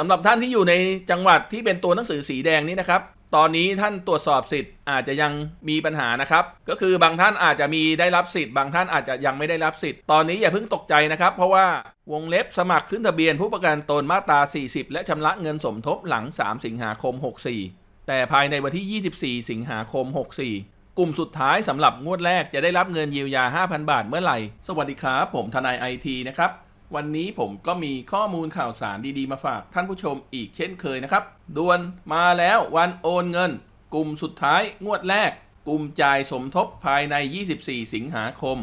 สำหรับท่านที่อยู่ในจังหวัดที่เป็นตัวหนังสือสีแดงนี้นะครับ ตอนนี้ท่านตรวจสอบสิทธิ์อาจจะยังมีปัญหานะครับ ก็คือบางท่านอาจจะมีได้รับสิทธิ์ บางท่านอาจจะยังไม่ได้รับสิทธิ์ ตอนนี้อย่าเพิ่งตกใจนะครับ เพราะว่าวงเล็บสมัครขึ้นทะเบียนผู้ประกันตนมาตรา 40 และชำระเงินสมทบหลัง 3 สิงหาคม 64 แต่ภายในวันที่ 24 สิงหาคม 64 กลุ่มสุดท้ายสำหรับงวดแรกจะได้รับเงินเยียวยา 5,000 บาทเมื่อไหร่ สวัสดีครับ ผมทนายไอทีนะครับ วันนี้ผมก็มีข้อมูลข่าวสารดีๆ มาฝากท่านผู้ชมอีกเช่นเคยนะครับด่วนมาแล้ววันโอนเงิน กลุ่มสุดท้ายงวดแรก กลุ่มจ่ายสมทบภายใน 24 สิงหาคม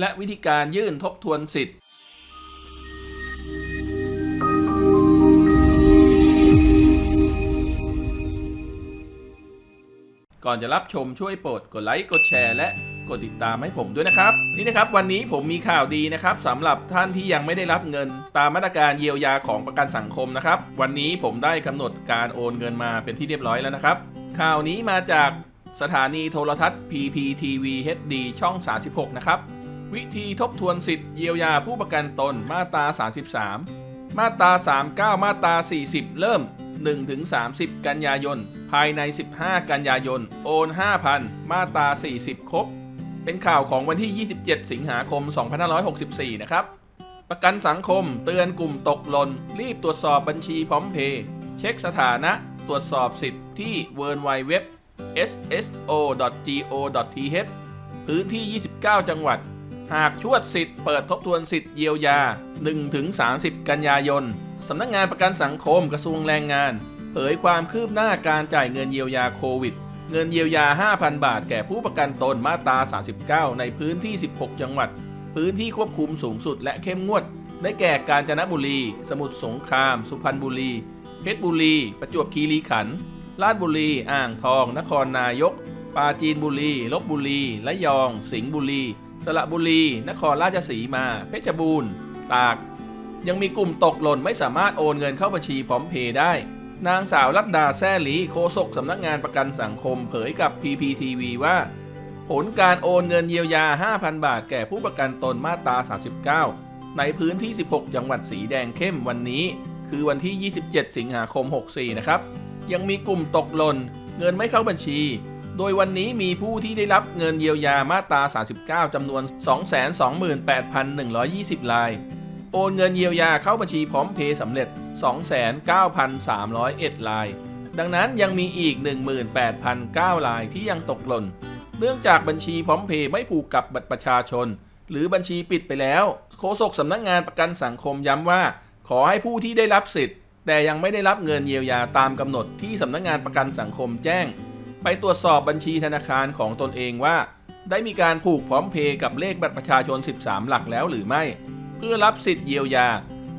และวิธีการยื่นทบทวนสิทธิ์ ก่อนจะรับชมช่วยโปรดกดไลค์กดแชร์และ กดติดตามให้ผมด้วยนะครับนี่นะครับวันนี้ผมมีข่าวดีนะครับสำหรับท่านที่ยังไม่ได้รับเงิน ตามมาตรการเยียวยาของประกันสังคมนะครับ วันนี้ผมได้กำหนดการโอนเงินมาเป็นที่เรียบร้อยแล้วนะครับ ข่าวนี้มาจากสถานีโทรทัศน์ PPTV HD ช่อง 36 นะครับ วิธีทบทวนสิทธิ์เยียวยาผู้ประกันตนมาตรา 33 มาตรา 39 มาตรา 40 เริ่ม 1-30 กันยายน ภายใน 15 กันยายน โอน 5,000 มาตรา 40 ครบ เป็นข่าวของวันที่ 27 สิงหาคม 2564 นะครับ ประกันสังคมเตือนกลุ่มตกหล่น รีบตรวจสอบบัญชีพร้อมเพย์เช็คสถานะตรวจสอบสิทธิ์ที่ w w w sso.go.th พื้นที่ 29 จังหวัด หากชวดสิทธิ์เปิดทบทวนสิทธิ์เยียวยา 1-30 กันยายน สำนักงานประกันสังคมกระทรวงแรงงาน เผยความคืบหน้าการจ่ายเงินเยียวยาโควิด เงินเยียวยา 5,000 บาท แก่ผู้ประกันตนมาตรา 39 ในพื้นที่ 16 จังหวัด พื้นที่ควบคุมสูงสุดและเข้มงวด ได้แก่กาญจนบุรี สมุทรสงคราม สุพรรณบุรี เพชรบุรี ประจวบคีรีขันธ์ ราชบุรี อ่างทอง นครนายก ปราจีนบุรี ลบบุรี ระยอง สิงห์บุรี สระบุรี นครราชสีมา เพชรบูรณ์ ตาก ยังมีกลุ่มตกหล่นไม่สามารถโอนเงินเข้าบัญชีพร้อมเพย์ได้ นางสาวรัตดาแซ่หลีโฆษกสำนักงานประกันสังคมเผยกับ PPTV ว่า ผลการโอนเงินเยียวยา 5,000 บาท แก่ผู้ประกันตนมาตรา 39 ในพื้นที่ 16 จังหวัดสีแดงเข้มวันนี้ คือวันที่ 27 สิงหาคม 64 นะครับ ยังมีกลุ่มตกหล่น เงินไม่เข้าบัญชี โดยวันนี้มีผู้ที่ได้รับเงินเยียวยามาตรา 39 จำนวน 228,120 ราย โอนเงินเยียวยาเข้าบัญชีพร้อมเพย์สำเร็จ 29,301ราย ดังนั้นยังมีอีก 18,009รายที่ยังตกหล่น เนื่องจากบัญชีพร้อมเพย์ไม่ผูกกับบัตรประชาชน หรือบัญชีปิดไปแล้ว โฆษกสำนักงานประกันสังคมย้ำว่า ขอให้ผู้ที่ได้รับสิทธิ์ แต่ยังไม่ได้รับเงินเยียวยาตามกำหนดที่สำนักงานประกันสังคมแจ้ง ไปตรวจสอบบัญชีธนาคารของตนเองว่า ได้มีการผูกพร้อมเพย์กับเลขบัตรประชาชน 13 หลักแล้วหรือไม่ เพื่อรับสิทธิ์เยียวยา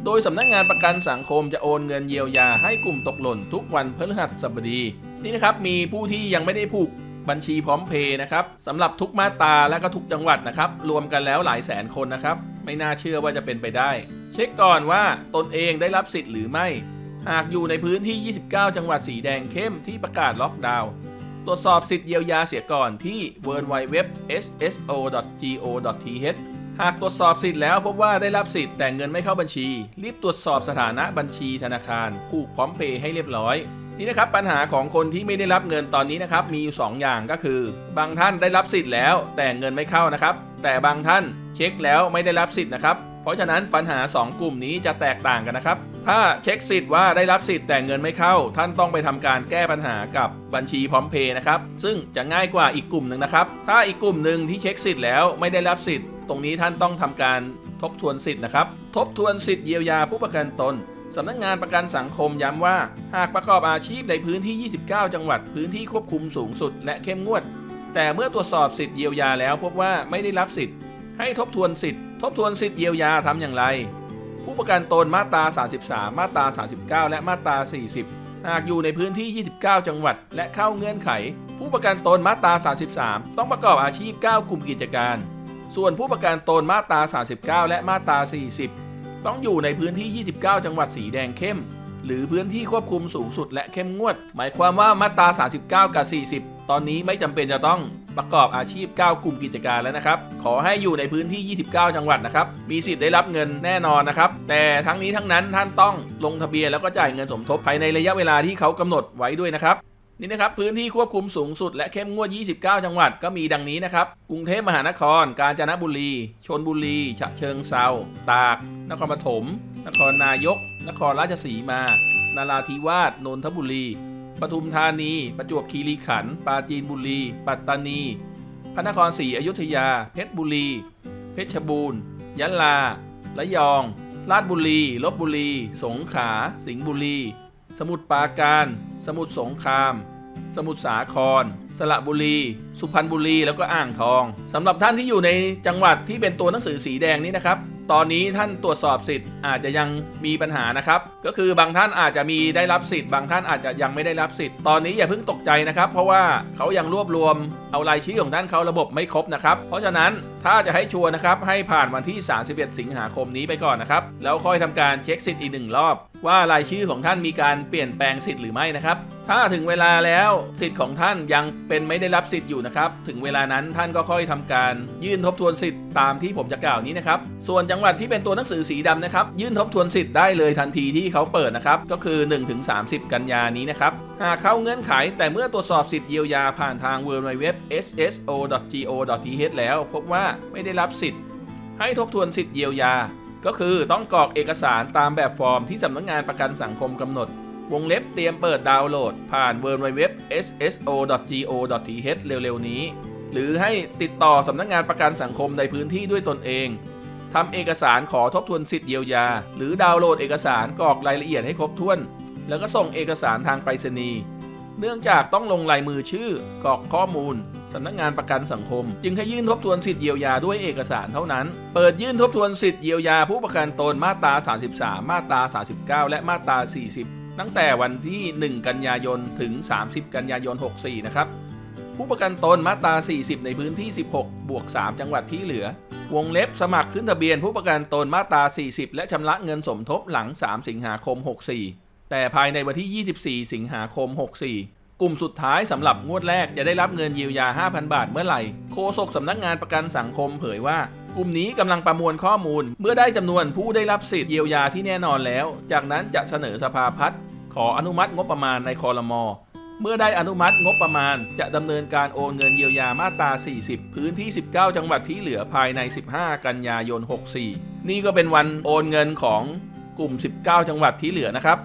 โดยสำนักงานประกันสังคมจะโอนเงินเยียวยาให้กลุ่มตกหล่นทุกวันพฤหัสบดี นี่นะครับมีผู้ที่ยังไม่ได้ผูกบัญชีพร้อมเพย์นะครับสำหรับทุกมาตราและก็ทุกจังหวัดนะครับ รวมกันแล้วหลายแสนคนนะครับ ไม่น่าเชื่อว่าจะเป็นไปได้ เช็คก่อนว่าตนเองได้รับสิทธิ์หรือไม่ หากอยู่ในพื้นที่ 29 จังหวัดสีแดงเข้มที่ประกาศล็อกดาวน์ตรวจสอบสิทธิ์เยียวยาเสียก่อนที่ w w w sso.go.th หากตรวจสอบสิทธิ์แล้วพบว่าได้รับสิทธิ์แต่เงินไม่เข้าบัญชี รีบตรวจสอบสถานะบัญชีธนาคารผูกพร้อมเพย์ให้เรียบร้อยนี่นะครับปัญหาของคนที่ไม่ได้รับเงินตอนนี้นะครับมีอยู่ 2 อย่างก็คือ บางท่านได้รับสิทธิ์แล้ว แต่เงินไม่เข้านะครับ แต่บางท่านเช็คแล้วไม่ได้รับสิทธิ์นะครับ เพราะฉะนั้นปัญหา 2 กลุ่มนี้จะแตกต่างกันนะครับ ถ้าเช็คสิทธิ์ว่าได้รับสิทธิ์แต่เงินไม่เข้า ท่านต้องไปทำการแก้ปัญหากับบัญชีพร้อมเพย์นะครับซึ่งจะง่ายกว่าอีกกลุ่มหนึ่งนะครับถ้าอีกกลุ่มหนึ่งที่เช็คสิทธิ์แล้วไม่ได้รับสิทธิ์ ตรงนี้ท่านต้องทำการทบทวนสิทธิ์นะครับ ทบทวนสิทธิ์เยียวยาผู้ประกันตนสำนักงานประกันสังคมย้ำว่า หากประกอบอาชีพในพื้นที่ 29 จังหวัดพื้นที่ควบคุมสูงสุด และเข้มงวด แต่เมื่อตรวจสอบสิทธิ์เยียวยาแล้วพบว่าไม่ได้รับสิทธิ์ ให้ทบทวนสิทธิ์ ทบทวนสิทธิ์เยียวยาทำอย่างไร ผู้ประกันตนมาตรา 33 มาตรา 39 และมาตรา 40 หากอยู่ในพื้นที่ 29 จังหวัด และเข้าเงื่อนไข ผู้ประกันตนมาตรา 33 ต้องประกอบอาชีพ 9 กลุ่มกิจการ ส่วนผู้ประกันตนมาตรา 39 และมาตรา 40 ต้องอยู่ในพื้นที่ 29 จังหวัดสีแดงเข้ม หรือพื้นที่ควบคุมสูงสุดและเข้มงวด หมายความว่ามาตรา 39 กับ 40 ตอนนี้ไม่จำเป็นจะต้องประกอบอาชีพ 9 กลุ่มกิจการแล้วนะครับ ขอให้อยู่ในพื้นที่ 29 จังหวัดนะครับ มีสิทธิ์ได้รับเงินแน่นอนนะครับ แต่ทั้งนี้ทั้งนั้นท่านต้องลงทะเบียนแล้วก็จ่ายเงินสมทบภายในระยะเวลาที่เขากำหนดไว้ด้วยนะครับ นี่นะครับพื้นที่ควบคุมสูงสุดและเข้มงวด 29 จังหวัดก็มีดังนี้นะครับ กรุงเทพมหานคร กาญจนบุรี ชนบุรี ฉะเชิงเซาตาก นครปฐม นครนายก นครราชสีมา นาราธิวาส นนทบุรี ปทุมธานี ประจวบคีรีขันธ์ ปราจีนบุรี ปัตตานี พระนครศรีอยุธยา เพชรบุรี เพชรบูรณ์ ยะลา ระยอง ราชบุรี ลบบุรี สงขลา สิงห์บุรี สมุทรปราการ สมุทรสงคราม สมุทรสาคร สระบุรี สุพรรณบุรี แล้วก็อ่างทองสำหรับท่านที่อยู่ในจังหวัดที่เป็นตัวหนังสือสีแดงนี้นะครับ ตอนนี้ท่านตรวจสอบสิทธิ์อาจจะยังมีปัญหานะครับ ก็คือบางท่านอาจจะมีได้รับสิทธิ์บางท่านอาจจะยังไม่ได้รับสิทธิ์ ตอนนี้อย่าเพิ่งตกใจนะครับ เพราะว่าเขายังรวบรวมเอารายชื่อของท่านเขาระบบไม่ครบนะครับ เพราะฉะนั้นถ้าจะให้ชัวร์นะครับ ให้ผ่านวันที่ 31 สิงหาคมนี้ไปก่อนนะครับ แล้วค่อยทำการเช็คสิทธิ์อีกหนึ่งรอบ ว่ารายชื่อของท่านมีการเปลี่ยนแปลงสิทธิ์หรือไม่นะครับ ถ้าถึงเวลาแล้วสิทธิ์ของท่านยังเป็นไม่ได้รับสิทธิ์อยู่นะครับ ถึงเวลานั้นท่านก็ค่อยทำการยื่นทบทวนสิทธิ์ตามที่ผมจะกล่าวนี้นะครับ ส่วนจังหวัดที่เป็นตัวหนังสือสีดำนะครับ ยื่นทบทวนสิทธิ์ได้เลยทันทีที่เขาเปิดนะครับ ก็คือ 1-30 กันยานี้นะครับ หากเข้าเงื่อนไข แต่เมื่อตรวจสอบสิทธิ์เยียวยาผ่านทาง w w w sso.go.th แล้ว พบว่าไม่ได้รับสิทธิ์ ให้ทบทวนสิทธิ์เยียวยา ก็คือต้องกรอกเอกสารตามแบบฟอร์มที่สำนักงานประกันสังคมกำหนด วงเล็บเตรียมเปิดดาวน์โหลด ผ่าน w w w sso.go.th เร็วๆนี้ หรือให้ติดต่อสำนักงานประกันสังคมในพื้นที่ด้วยตนเองทำเอกสารขอทบทวนสิทธิ์เยียวยา หรือดาวน์โหลดเอกสารกรอกรายละเอียดให้ครบถ้วน แล้วก็ส่งเอกสารทางไปรษณีย์ เนื่องจากต้องลงลายมือชื่อกรอกข้อมูลสำนักงานประกันสังคม จึงให้ยื่นทบทวนสิทธิเยียวยาด้วยเอกสารเท่านั้น เปิดยื่นทบทวนสิทธิเยียวยาผู้ประกันตนมาตรา 33 มาตรา 39 และมาตรา 40 ตั้งแต่วันที่ 1 กันยายนถึง 30 กันยายน 64 นะครับ ผู้ประกันตนมาตรา 40 ในพื้นที่ 16 บวก 3 จังหวัดที่เหลือ วงเล็บสมัครขึ้นทะเบียนผู้ประกันตนมาตรา 40 และชำระเงินสมทบหลัง 3 สิงหาคม 64 แต่ภายในวันที่ 24 สิงหาคม 64 กลุ่มสุดท้ายสำหรับงวดแรกจะได้รับเงินเยียวยา 5,000 บาทเมื่อไหร่ โฆษกสำนักงานประกันสังคมเผยว่า กลุ่มนี้กำลังประมวลข้อมูล เมื่อได้จำนวนผู้ได้รับสิทธิ์เยียวยาที่แน่นอนแล้ว จากนั้นจะเสนอสภาพัฒน์ขออนุมัติงบประมาณในคอรมอเมื่อได้อนุมัติงบประมาณ จะดำเนินการโอนเงินเยียวยามาตรา 40 พื้นที่ 19 จังหวัดที่เหลือภายใน 15 กันยายน 64 นี่ก็เป็นวันโอนเงินของกลุ่ม 19 จังหวัดที่เหลือนะครับ